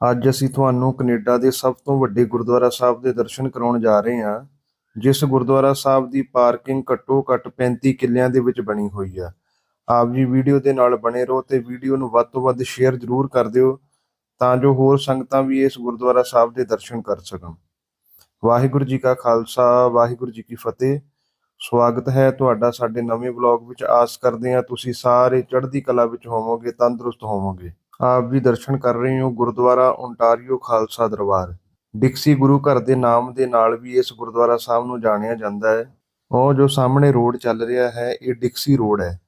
ਅੱਜ ਅਸੀਂ ਤੁਹਾਨੂੰ ਕੈਨੇਡਾ ਦੇ ਸਭ ਤੋਂ ਵੱਡੇ ਗੁਰਦੁਆਰਾ ਸਾਹਿਬ ਦੇ ਦਰਸ਼ਨ ਕਰਾਉਣ ਜਾ ਰਹੇ ਹਾਂ, ਜਿਸ ਗੁਰਦੁਆਰਾ ਸਾਹਿਬ ਦੀ ਪਾਰਕਿੰਗ ਘੱਟੋ ਘੱਟ 35 ਕਿੱਲਿਆਂ ਦੇ ਵਿੱਚ ਬਣੀ ਹੋਈ ਆ। ਆਪ ਜੀ ਵੀਡੀਓ ਦੇ ਨਾਲ ਬਣੇ ਰਹੋ ਤੇ ਵੀਡੀਓ ਨੂੰ ਵੱਧ ਤੋਂ ਵੱਧ ਸ਼ੇਅਰ ਜ਼ਰੂਰ ਕਰ ਦਿਓ, ਤਾਂ ਜੋ ਹੋਰ ਸੰਗਤਾਂ ਵੀ ਇਸ ਗੁਰਦੁਆਰਾ ਸਾਹਿਬ ਦੇ ਦਰਸ਼ਨ ਕਰ ਸਕਣ। ਵਾਹਿਗੁਰੂ ਜੀ ਕਾ ਖਾਲਸਾ, ਵਾਹਿਗੁਰੂ ਜੀ ਕੀ ਫਤਿਹ। ਸਵਾਗਤ ਹੈ ਤੁਹਾਡਾ ਸਾਡੇ ਨਵੇਂ ਵਲੌਗ ਵਿੱਚ। ਆਸ ਕਰਦੇ ਹਾਂ ਤੁਸੀਂ ਸਾਰੇ ਚੜ੍ਹਦੀ ਕਲਾ ਵਿੱਚ ਹੋਵੋਗੇ, ਤੰਦਰੁਸਤ ਹੋਵੋਗੇ। ਆਪ ਵੀ ਦਰਸ਼ਨ ਕਰ ਰਹੇ ਹੋ ਗੁਰਦੁਆਰਾ ਓਨਟਾਰੀਓ ਖਾਲਸਾ ਦਰਬਾਰ। ਡਿਕਸੀ ਗੁਰੂ ਘਰ ਦੇ ਨਾਮ ਦੇ ਨਾਲ ਵੀ ਇਸ ਗੁਰਦੁਆਰਾ ਸਾਹਿਬ ਨੂੰ ਜਾਣਿਆ ਜਾਂਦਾ ਹੈ। ਉਹ ਜੋ ਸਾਹਮਣੇ ਰੋਡ ਚੱਲ ਰਿਹਾ ਹੈ, ਇਹ ਡਿਕਸੀ ਰੋਡ ਹੈ।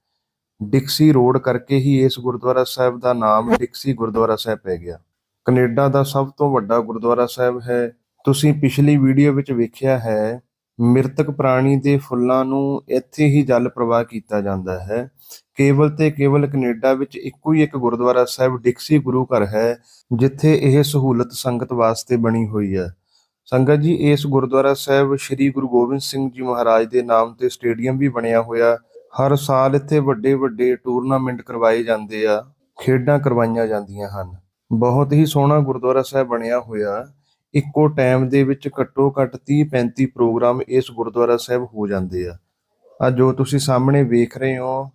ਡਿਕਸੀ ਰੋਡ ਕਰਕੇ ਹੀ ਇਸ ਗੁਰਦੁਆਰਾ ਸਾਹਿਬ ਦਾ ਨਾਮ ਡਿਕਸੀ ਗੁਰਦੁਆਰਾ ਸਾਹਿਬ ਪੈ ਗਿਆ। ਕੈਨੇਡਾ ਦਾ ਸਭ ਤੋਂ ਵੱਡਾ ਗੁਰਦੁਆਰਾ ਸਾਹਿਬ ਹੈ। ਤੁਸੀਂ ਪਿਛਲੀ ਵੀਡੀਓ ਵਿੱਚ ਵੇਖਿਆ ਹੈ ਮ੍ਰਿਤਕ ਪ੍ਰਾਣੀ ਦੇ ਫੁੱਲਾਂ ਨੂੰ ਇੱਥੇ ਹੀ ਜਲ ਪ੍ਰਵਾਹ ਕੀਤਾ ਜਾਂਦਾ ਹੈ। ਕੇਵਲ ਤੇ ਕੇਵਲ ਕੈਨੇਡਾ ਵਿੱਚ ਇੱਕੋ ਹੀ ਇੱਕ ਗੁਰਦੁਆਰਾ ਸਾਹਿਬ ਡਿਕਸੀ ਗੁਰੂ ਘਰ ਹੈ, ਜਿੱਥੇ ਇਹ ਸਹੂਲਤ ਸੰਗਤ ਵਾਸਤੇ ਬਣੀ ਹੋਈ ਹੈ। ਸੰਗਤ ਜੀ, ਇਸ ਗੁਰਦੁਆਰਾ ਸਾਹਿਬ ਸ੍ਰੀ ਗੁਰੂ ਗੋਬਿੰਦ ਸਿੰਘ ਜੀ ਮਹਾਰਾਜ ਦੇ ਨਾਮ ਤੇ ਸਟੇਡੀਅਮ ਵੀ ਬਣਿਆ ਹੋਇਆ। ਹਰ ਸਾਲ ਇੱਥੇ ਵੱਡੇ ਵੱਡੇ ਟੂਰਨਾਮੈਂਟ ਕਰਵਾਏ ਜਾਂਦੇ ਆ, ਖੇਡਾਂ ਕਰਵਾਈਆਂ ਜਾਂਦੀਆਂ ਹਨ। ਬਹੁਤ ਹੀ ਸੋਹਣਾ ਗੁਰਦੁਆਰਾ ਸਾਹਿਬ ਬਣਿਆ ਹੋਇਆ। ਇੱਕੋ ਟਾਈਮ ਦੇ ਵਿੱਚ ਘੱਟੋ ਘੱਟ 30 35 ਪ੍ਰੋਗਰਾਮ ਇਸ ਗੁਰਦੁਆਰਾ ਸਾਹਿਬ ਹੋ ਜਾਂਦੇ ਆ। ਆ ਜੋ ਤੁਸੀਂ ਸਾਹਮਣੇ ਵੇਖ ਰਹੇ ਹੋ,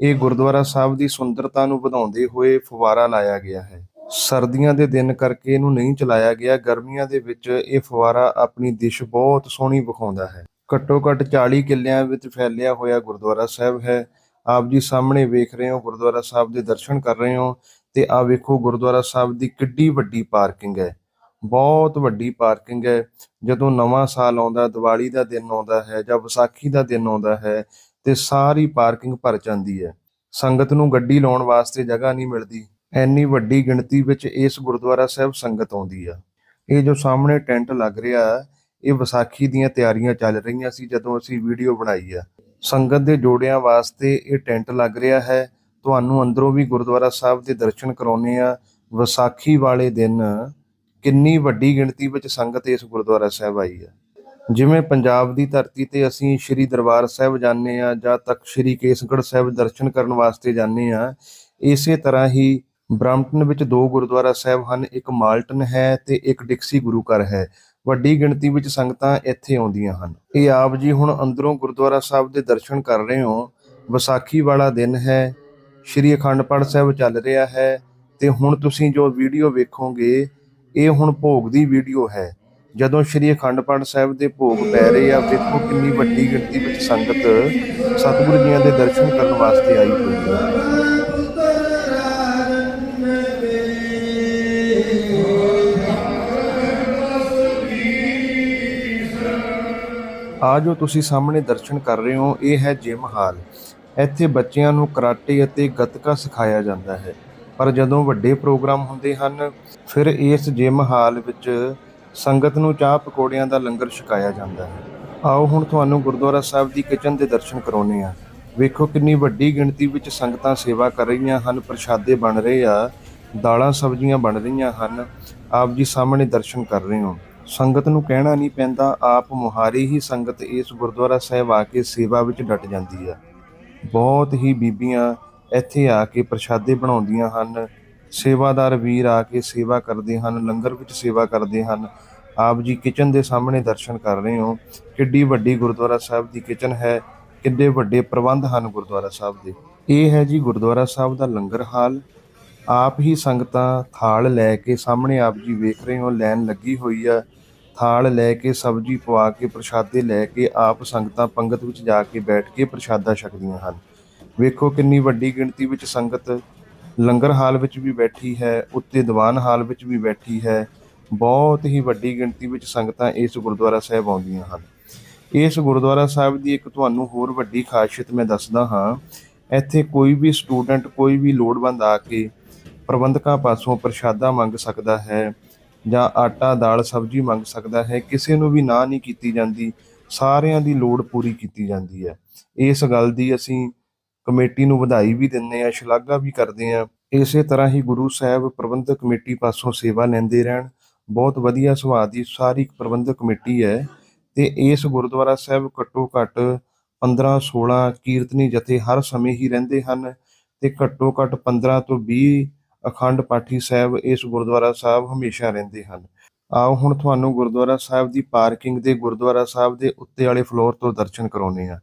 ਇਹ ਗੁਰਦੁਆਰਾ ਸਾਹਿਬ ਦੀ ਸੁੰਦਰਤਾ ਨੂੰ ਵਧਾਉਂਦੇ ਹੋਏ ਫੁਵਾਰਾ ਲਾਇਆ ਗਿਆ ਹੈ। ਸਰਦੀਆਂ ਦੇ ਦਿਨ ਕਰਕੇ ਇਹਨੂੰ ਨਹੀਂ ਚਲਾਇਆ ਗਿਆ, ਗਰਮੀਆਂ ਦੇ ਵਿੱਚ ਇਹ ਫੁਵਾਰਾ ਆਪਣੀ ਦਿਸ਼ ਬਹੁਤ ਸੋਹਣੀ ਵਿਖਾਉਂਦਾ ਹੈ। ਘੱਟੋ ਘੱਟ 40 ਕਿੱਲਿਆਂ ਵਿੱਚ ਫੈਲਿਆ ਹੋਇਆ ਗੁਰਦੁਆਰਾ ਸਾਹਿਬ ਹੈ। ਆਪ ਜੀ ਸਾਹਮਣੇ ਵੇਖ ਰਹੇ ਹੋ, ਗੁਰਦੁਆਰਾ ਸਾਹਿਬ ਦੇ ਦਰਸ਼ਨ ਕਰ ਰਹੇ ਹੋ ਤੇ ਆ ਵੇਖੋ, ਗੁਰਦੁਆਰਾ ਸਾਹਿਬ ਦੀ ਕਿੱਡੀ ਵੱਡੀ ਪਾਰਕਿੰਗ ਹੈ। ਬਹੁਤ ਵੱਡੀ ਪਾਰਕਿੰਗ ਹੈ। ਜਦੋਂ ਨਵਾਂ ਸਾਲ ਆਉਂਦਾ, ਦੀਵਾਲੀ ਦਾ ਦਿਨ ਆਉਂਦਾ ਹੈ ਜਾਂ ਵਿਸਾਖੀ ਦਾ ਦਿਨ ਆਉਂਦਾ ਹੈ ਤੇ ਸਾਰੀ ਪਾਰਕਿੰਗ ਭਰ ਜਾਂਦੀ ਹੈ। ਸੰਗਤ ਨੂੰ ਗੱਡੀ ਲਾਉਣ ਵਾਸਤੇ ਜਗ੍ਹਾ ਨਹੀਂ ਮਿਲਦੀ। ਐਨੀ ਵੱਡੀ ਗਿਣਤੀ ਵਿੱਚ ਇਸ ਗੁਰਦੁਆਰਾ ਸਾਹਿਬ ਸੰਗਤ ਆਉਂਦੀ ਆ। ਇਹ ਜੋ ਸਾਹਮਣੇ ਟੈਂਟ ਲੱਗ ਰਿਹਾ, ਇਹ ਵਿਸਾਖੀ ਦੀਆਂ ਤਿਆਰੀਆਂ ਚੱਲ ਰਹੀਆਂ ਸੀ ਜਦੋਂ ਅਸੀਂ ਵੀਡੀਓ ਬਣਾਈ ਆ। ਸੰਗਤ ਦੇ ਜੋੜਿਆਂ ਵਾਸਤੇ ਇਹ ਟੈਂਟ ਲੱਗ ਰਿਹਾ ਹੈ। ਤੁਹਾਨੂੰ ਅੰਦਰੋਂ ਵੀ ਗੁਰਦੁਆਰਾ ਸਾਹਿਬ ਦੇ ਦਰਸ਼ਨ ਕਰਾਉਣੇ ਆ। ਵਿਸਾਖੀ ਵਾਲੇ ਦਿਨ ਕਿੰਨੀ ਵੱਡੀ ਗਿਣਤੀ ਵਿੱਚ ਸੰਗਤ ਇਸ ਗੁਰਦੁਆਰਾ ਸਾਹਿਬ ਆਈ ਹੈ ਜਿਵੇਂ ਪੰਜਾਬ ਦੀ ਧਰਤੀ ਤੇ ਅਸੀਂ ਸ੍ਰੀ ਦਰਬਾਰ ਸਾਹਿਬ ਜਾਂਦੇ ਆ ਜਾਂ ਤਖਤ ਸ੍ਰੀ ਕੇਸਗੜ੍ਹ ਸਾਹਿਬ ਦਰਸ਼ਨ ਕਰਨ ਵਾਸਤੇ ਜਾਂਦੇ ਆ, ਇਸੇ ਤਰ੍ਹਾਂ ਹੀ ਬ੍ਰਹਮਟਨ ਵਿੱਚ ਦੋ ਗੁਰਦੁਆਰਾ ਸਾਹਿਬ ਹਨ, ਇੱਕ ਮਾਲਟਨ ਹੈ ਤੇ ਇੱਕ ਡਿਕਸੀ ਗੁਰੂ ਘਰ ਹੈ। ਵੱਡੀ ਗਿਣਤੀ ਵਿੱਚ ਸੰਗਤਾਂ ਇੱਥੇ ਆਉਂਦੀਆਂ ਹਨ। ਇਹ ਆਪ ਜੀ ਹੁਣ ਅੰਦਰੋਂ ਗੁਰਦੁਆਰਾ ਸਾਹਿਬ ਦੇ ਦਰਸ਼ਨ ਕਰ ਰਹੇ ਹੋ। ਵਿਸਾਖੀ ਵਾਲਾ ਦਿਨ ਹੈ, ਸ੍ਰੀ ਅਖੰਡ ਪਾਠ ਸਾਹਿਬ ਚੱਲ ਰਿਹਾ ਹੈ ਤੇ ਹੁਣ ਤੁਸੀਂ ਜੋ ਵੀਡੀਓ ਵੇਖੋਗੇ ਇਹ ਹੁਣ ਭੋਗ ਦੀ ਵੀਡੀਓ ਹੈ। ਜਦੋਂ ਸ੍ਰੀ ਅਖੰਡ ਪਾਠ ਸਾਹਿਬ ਦੇ ਭੋਗ ਪੈ ਰਹੇ ਆ, ਵੇਖੋ ਕਿੰਨੀ ਵੱਡੀ ਗਿਣਤੀ ਵਿੱਚ ਸੰਗਤ ਸਤਿਗੁਰੂ ਜੀਆਂ ਦੇ ਦਰਸ਼ਨ ਕਰਨ ਵਾਸਤੇ ਆਈ ਹੋਈ ਹੈ। ਆ ਜੋ ਤੁਸੀਂ ਸਾਹਮਣੇ ਦਰਸ਼ਨ ਕਰ ਰਹੇ ਹੋ, ਇਹ ਹੈ ਜਿਮ ਹਾਲ। ਇੱਥੇ ਬੱਚਿਆਂ ਨੂੰ ਕਰਾਟੇ ਅਤੇ ਗੱਤਕਾ ਸਿਖਾਇਆ ਜਾਂਦਾ ਹੈ। ਪਰ ਜਦੋਂ ਵੱਡੇ ਪ੍ਰੋਗਰਾਮ ਹੁੰਦੇ ਹਨ, ਫਿਰ ਇਸ ਜਿਮ ਹਾਲ ਵਿੱਚ ਸੰਗਤ ਨੂੰ ਚਾਹ ਪਕੌੜਿਆਂ ਦਾ ਲੰਗਰ ਛਕਾਇਆ ਜਾਂਦਾ ਹੈ। ਆਓ ਹੁਣ ਤੁਹਾਨੂੰ ਗੁਰਦੁਆਰਾ ਸਾਹਿਬ ਦੀ ਕਿਚਨ ਦੇ ਦਰਸ਼ਨ ਕਰਾਉਨੇ ਆ ਵੇਖੋ ਕਿੰਨੀ ਵੱਡੀ ਗਿਣਤੀ ਵਿੱਚ ਸੰਗਤਾਂ ਸੇਵਾ ਕਰ ਰਹੀਆਂ ਹਨ, ਪ੍ਰਸ਼ਾਦੇ ਬਣ ਰਹੇ ਆ, ਦਾਲਾਂ ਸਬਜ਼ੀਆਂ ਬਣ ਰਹੀਆਂ ਹਨ। ਆਪ ਜੀ ਸਾਹਮਣੇ ਦਰਸ਼ਨ ਕਰ ਰਹੇ ਹੋ। ਸੰਗਤ ਨੂੰ ਕਹਿਣਾ ਨਹੀਂ ਪੈਂਦਾ, ਆਪ ਮੁਹਾਰੀ ਹੀ ਸੰਗਤ ਇਸ ਗੁਰਦੁਆਰਾ ਸਾਹਿਬ ਆ ਕੇ ਸੇਵਾ ਵਿੱਚ ਡਟ ਜਾਂਦੀ ਆ। ਬਹੁਤ ਹੀ ਬੀਬੀਆਂ ਇੱਥੇ ਆ ਕੇ ਪ੍ਰਸ਼ਾਦੇ ਬਣਾਉਂਦੀਆਂ ਹਨ। ਸੇਵਾਦਾਰ ਵੀਰ ਆ ਕੇ ਸੇਵਾ ਕਰਦੇ ਹਨ, ਲੰਗਰ ਵਿੱਚ ਸੇਵਾ ਕਰਦੇ ਹਨ। ਆਪ ਜੀ ਕਿਚਨ ਦੇ ਸਾਹਮਣੇ ਦਰਸ਼ਨ ਕਰ ਰਹੇ ਹੋ। ਕਿੱਡੀ ਵੱਡੀ ਗੁਰਦੁਆਰਾ ਸਾਹਿਬ ਦੀ ਕਿਚਨ ਹੈ। ਕਿੱਡੇ ਵੱਡੇ ਪ੍ਰਬੰਧ ਹਨ ਗੁਰਦੁਆਰਾ ਸਾਹਿਬ ਦੇ। ਇਹ ਹੈ ਜੀ ਗੁਰਦੁਆਰਾ ਸਾਹਿਬ ਦਾ ਲੰਗਰ ਹਾਲ। ਆਪ ਹੀ ਸੰਗਤਾਂ ਥਾਲ ਲੈ ਕੇ ਸਾਹਮਣੇ ਆਪ ਜੀ ਵੇਖ ਰਹੇ ਹੋ, ਲਾਈਨ ਲੱਗੀ ਹੋਈ ਆ। ਥਾਲ ਲੈ ਕੇ ਸਬਜ਼ੀ ਪਵਾ ਕੇ ਪ੍ਰਸ਼ਾਦੇ ਲੈ ਕੇ ਆਪ ਸੰਗਤਾਂ ਪੰਗਤ ਵਿੱਚ ਜਾ ਕੇ ਬੈਠ ਕੇ ਪ੍ਰਸ਼ਾਦਾ ਛਕਦੀਆਂ ਹਨ। ਵੇਖੋ ਕਿੰਨੀ ਵੱਡੀ ਗਿਣਤੀ ਵਿੱਚ ਸੰਗਤ ਲੰਗਰ ਹਾਲ ਵਿੱਚ ਵੀ ਬੈਠੀ ਹੈ, ਉੱਤੇ ਦੀਵਾਨ ਹਾਲ ਵਿੱਚ ਵੀ ਬੈਠੀ ਹੈ। ਬਹੁਤ ਹੀ ਵੱਡੀ ਗਿਣਤੀ ਵਿੱਚ ਸੰਗਤਾਂ ਇਸ ਗੁਰਦੁਆਰਾ ਸਾਹਿਬ ਆਉਂਦੀਆਂ ਹਨ। ਇਸ ਗੁਰਦੁਆਰਾ ਸਾਹਿਬ ਦੀ ਇੱਕ ਤੁਹਾਨੂੰ ਹੋਰ ਵੱਡੀ ਖਾਸੀਅਤ ਮੈਂ ਦੱਸਦਾ ਹਾਂ, ਇੱਥੇ ਕੋਈ ਵੀ ਸਟੂਡੈਂਟ, ਕੋਈ ਵੀ ਲੋੜਵੰਦ ਆ ਕੇ ਪ੍ਰਬੰਧਕਾਂ ਪਾਸੋਂ ਪ੍ਰਸ਼ਾਦਾ ਮੰਗ ਸਕਦਾ ਹੈ ਜਾਂ ਆਟਾ, ਦਾਲ, ਸਬਜ਼ੀ ਮੰਗ ਸਕਦਾ ਹੈ, ਕਿਸੇ ਨੂੰ ਵੀ ਨਾ ਨਹੀਂ ਕੀਤੀ ਜਾਂਦੀ, ਸਾਰਿਆਂ ਦੀ ਲੋੜ ਪੂਰੀ ਕੀਤੀ ਜਾਂਦੀ ਹੈ। ਇਸ ਗੱਲ ਦੀ ਅਸੀਂ ਕਮੇਟੀ ਨੂੰ ਵਧਾਈ ਵੀ ਦਿੰਦੇ ਆ ਸ਼ਲਾਘਾ ਵੀ ਕਰਦੇ ਆ ਇਸੇ ਤਰ੍ਹਾਂ ਹੀ ਗੁਰੂ ਸਾਹਿਬ ਪ੍ਰਬੰਧਕ ਕਮੇਟੀ ਪਾਸੋਂ ਸੇਵਾ ਲੈਂਦੇ ਰਹਿਣ। ਬਹੁਤ ਵਧੀਆ ਸੁਭਾਅ ਦੀ ਸਾਰੀ ਪ੍ਰਬੰਧਕ ਕਮੇਟੀ ਹੈ ਤੇ ਇਸ ਗੁਰਦੁਆਰਾ ਸਾਹਿਬ ਘੱਟੋ ਘੱਟ 15 16 ਕੀਰਤਨੀ ਜਥੇ ਹਰ ਸਮੇਂ ਹੀ ਰਹਿੰਦੇ ਹਨ ਤੇ ਘੱਟੋ ਘੱਟ 15 ਤੋਂ 20 ਅਖੰਡ ਪਾਠੀ ਸਾਹਿਬ ਇਸ ਗੁਰਦੁਆਰਾ ਸਾਹਿਬ ਹਮੇਸ਼ਾ ਰਹਿੰਦੇ ਹਨ। ਆਓ ਹੁਣ ਤੁਹਾਨੂੰ ਗੁਰਦੁਆਰਾ ਸਾਹਿਬ ਦੀ ਪਾਰਕਿੰਗ ਦੇ ਗੁਰਦੁਆਰਾ ਸਾਹਿਬ ਦੇ ਉੱਤੇ ਵਾਲੇ ਫਲੋਰ ਤੋਂ ਦਰਸ਼ਨ ਕਰਾਉਣੇ ਆ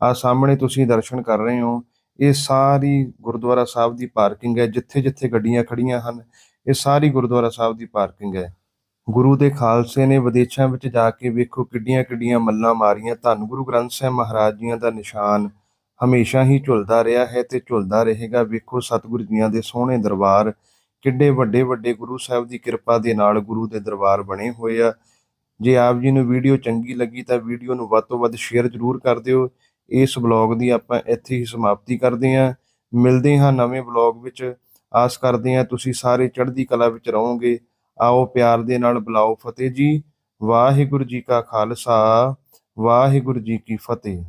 ਆ ਸਾਹਮਣੇ ਤੁਸੀਂ ਦਰਸ਼ਨ ਕਰ ਰਹੇ ਹੋ। ਇਹ ਸਾਰੀ ਗੁਰਦੁਆਰਾ ਸਾਹਿਬ ਦੀ ਪਾਰਕਿੰਗ ਹੈ ਜਿੱਥੇ ਜਿੱਥੇ ਗੱਡੀਆਂ ਖੜੀਆਂ ਹਨ, ਇਹ ਸਾਰੀ ਗੁਰਦੁਆਰਾ ਸਾਹਿਬ ਦੀ ਪਾਰਕਿੰਗ ਹੈ। ਗੁਰੂ ਦੇ ਖਾਲਸੇ ਨੇ ਵਿਦੇਸ਼ਾਂ ਵਿੱਚ ਜਾ ਕੇ ਵੇਖੋ ਕਿੱਡੀਆਂ ਕਿੱਡੀਆਂ ਮੱਲਾਂ ਮਾਰੀਆਂ। ਧੰਨ ਗੁਰੂ ਗ੍ਰੰਥ ਸਾਹਿਬ ਮਹਾਰਾਜ ਜੀਆਂ ਦਾ ਨਿਸ਼ਾਨ ਹਮੇਸ਼ਾ ਹੀ ਝੁਲਦਾ ਰਿਹਾ ਹੈ ਤੇ ਝੁਲਦਾ ਰਹੇਗਾ। ਵੇਖੋ ਸਤਿਗੁਰੂ ਜੀਆਂ ਦੇ ਸੋਹਣੇ ਦਰਬਾਰ, ਕਿੱਡੇ ਵੱਡੇ ਵੱਡੇ ਗੁਰੂ ਸਾਹਿਬ ਦੀ ਕਿਰਪਾ ਦੇ ਨਾਲ ਗੁਰੂ ਦੇ ਦਰਬਾਰ ਬਣੇ ਹੋਏ ਆ। ਜੇ ਆਪ ਜੀ ਨੂੰ ਵੀਡੀਓ ਚੰਗੀ ਲੱਗੀ ਤਾਂ ਵੀਡੀਓ ਨੂੰ ਵੱਧ ਤੋਂ ਵੱਧ ਸ਼ੇਅਰ ਜ਼ਰੂਰ ਕਰ ਦਿਓ। ਇਸ ਬਲੌਗ ਦੀ ਆਪਾਂ ਇੱਥੇ ਹੀ ਸਮਾਪਤੀ ਕਰਦੇ ਹਾਂ। ਮਿਲਦੇ ਹਾਂ ਨਵੇਂ ਬਲੌਗ ਵਿੱਚ। ਆਸ ਕਰਦੇ ਹਾਂ ਤੁਸੀਂ ਸਾਰੇ ਚੜ੍ਹਦੀ ਕਲਾ ਵਿੱਚ ਰਹੋਗੇ। ਆਓ ਪਿਆਰ ਦੇ ਨਾਲ ਬੁਲਾਓ ਫਤਿਹ ਜੀ। ਵਾਹਿਗੁਰੂ ਜੀ ਕਾ ਖਾਲਸਾ। ਵਾਹਿਗੁਰੂ ਜੀ ਕੀ ਫਤਿਹ।